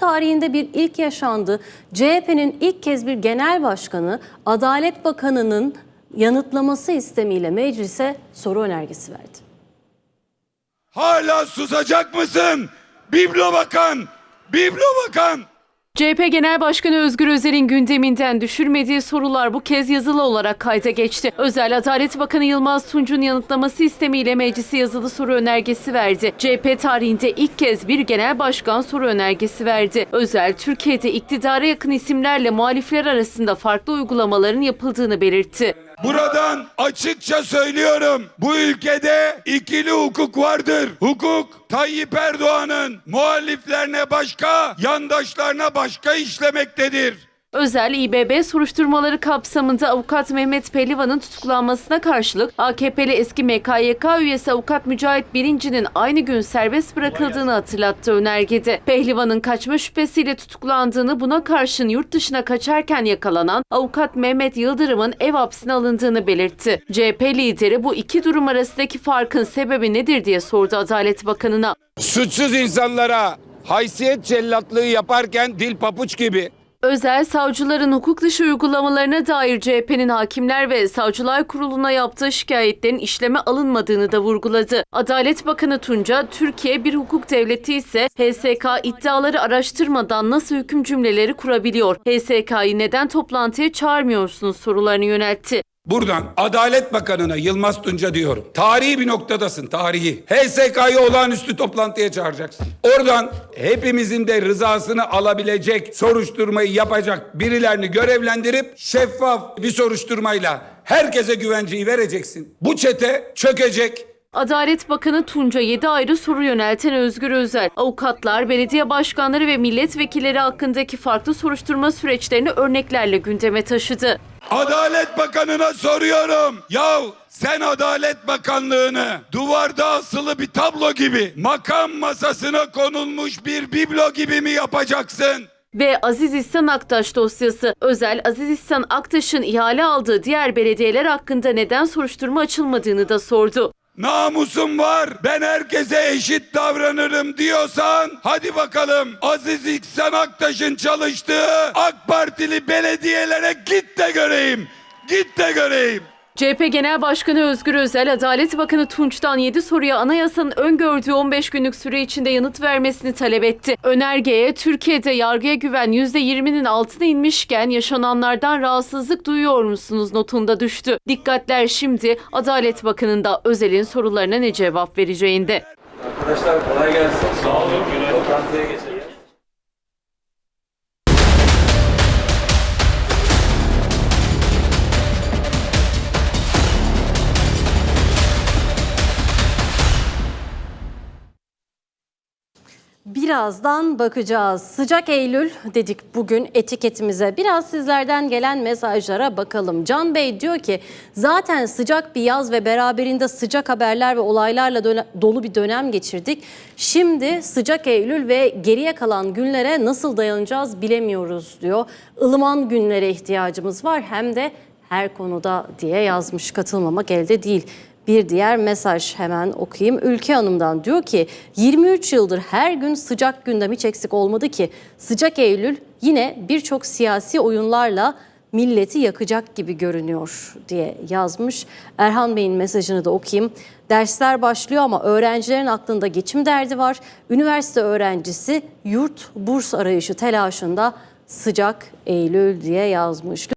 tarihinde bir ilk yaşandı. CHP'nin ilk kez bir genel başkanı Adalet Bakanı'nın yanıtlaması istemiyle meclise soru önergesi verdi. Hala susacak mısın? Biblo bakan, biblo bakan. CHP Genel Başkanı Özgür Özel'in gündeminden düşürmediği sorular bu kez yazılı olarak kayda geçti. Özel Adalet Bakanı Yılmaz Tunç'un yanıtlaması istemiyle meclise yazılı soru önergesi verdi. CHP tarihinde ilk kez bir genel başkan soru önergesi verdi. Özel, Türkiye'de iktidara yakın isimlerle muhalifler arasında farklı uygulamaların yapıldığını belirtti. Buradan açıkça söylüyorum. Bu ülkede ikili hukuk vardır. Hukuk Tayyip Erdoğan'ın muhaliflerine başka, yandaşlarına başka işlemektedir. Özel İBB soruşturmaları kapsamında avukat Mehmet Pehlivan'ın tutuklanmasına karşılık AKP'li eski MKYK üyesi avukat Mücahit Birinci'nin aynı gün serbest bırakıldığını hatırlattı önergede. Pehlivan'ın kaçma şüphesiyle tutuklandığını buna karşın yurt dışına kaçarken yakalanan avukat Mehmet Yıldırım'ın ev hapsine alındığını belirtti. CHP lideri bu iki durum arasındaki farkın sebebi nedir diye sordu Adalet Bakanı'na. Suçsuz insanlara haysiyet cellatlığı yaparken dil papuç gibi Özel savcıların hukuk dışı uygulamalarına dair CHP'nin hakimler ve savcılar kuruluna yaptığı şikayetlerin işleme alınmadığını da vurguladı. Adalet Bakanı Tunca, Türkiye bir hukuk devleti ise HSK iddiaları araştırmadan nasıl hüküm cümleleri kurabiliyor? HSK'yı neden toplantıya çağırmıyorsunuz sorularını yöneltti. Buradan Adalet Bakanı'na Yılmaz Tunca diyorum. Tarihi bir noktadasın, tarihi. HSK'yı olağanüstü toplantıya çağıracaksın. Oradan hepimizin de rızasını alabilecek soruşturmayı yapacak birilerini görevlendirip şeffaf bir soruşturmayla herkese güvenceyi vereceksin. Bu çete çökecek. Adalet Bakanı Tunca 7 ayrı soru yönelten Özgür Özel, avukatlar, belediye başkanları ve milletvekilleri hakkındaki farklı soruşturma süreçlerini örneklerle gündeme taşıdı. Adalet Bakanı'na soruyorum. Yahu sen Adalet Bakanlığı'nı duvarda asılı bir tablo gibi makam masasına konulmuş bir biblo gibi mi yapacaksın? Ve Aziz İhsan Aktaş dosyası. Özel Aziz İhsan Aktaş'ın ihale aldığı diğer belediyeler hakkında neden soruşturma açılmadığını da sordu. Namusum var. Ben herkese eşit davranırım diyorsan hadi bakalım Aziz İhsan Aktaş'ın çalıştığı AK Partili belediyelere git de göreyim. Git de göreyim. CHP Genel Başkanı Özgür Özel, Adalet Bakanı Tunç'tan 7 soruya anayasanın öngördüğü 15 günlük süre içinde yanıt vermesini talep etti. Önergeye Türkiye'de yargıya güven %20'nin altına inmişken yaşananlardan rahatsızlık duyuyor musunuz notunda düştü. Dikkatler şimdi Adalet Bakanı'nda Özel'in sorularına ne cevap vereceğinde. Arkadaşlar kolay gelsin. Sağ olun. Toplantıya geçelim. Birazdan bakacağız. Sıcak Eylül dedik bugün etiketimize. Biraz sizlerden gelen mesajlara bakalım. Can Bey diyor ki zaten sıcak bir yaz ve beraberinde sıcak haberler ve olaylarla dolu bir dönem geçirdik. Şimdi sıcak Eylül ve geriye kalan günlere nasıl dayanacağız bilemiyoruz diyor. Ilıman günlere ihtiyacımız var hem de her konuda diye yazmış. Katılmamak elde değil. Bir diğer mesaj hemen okuyayım. Ülke Hanım'dan diyor ki 23 yıldır her gün sıcak gündem hiç eksik olmadı ki sıcak Eylül yine birçok siyasi oyunlarla milleti yakacak gibi görünüyor diye yazmış. Erhan Bey'in mesajını da okuyayım. Dersler başlıyor ama öğrencilerin aklında geçim derdi var. Üniversite öğrencisi yurt burs arayışı telaşında sıcak Eylül diye yazmış.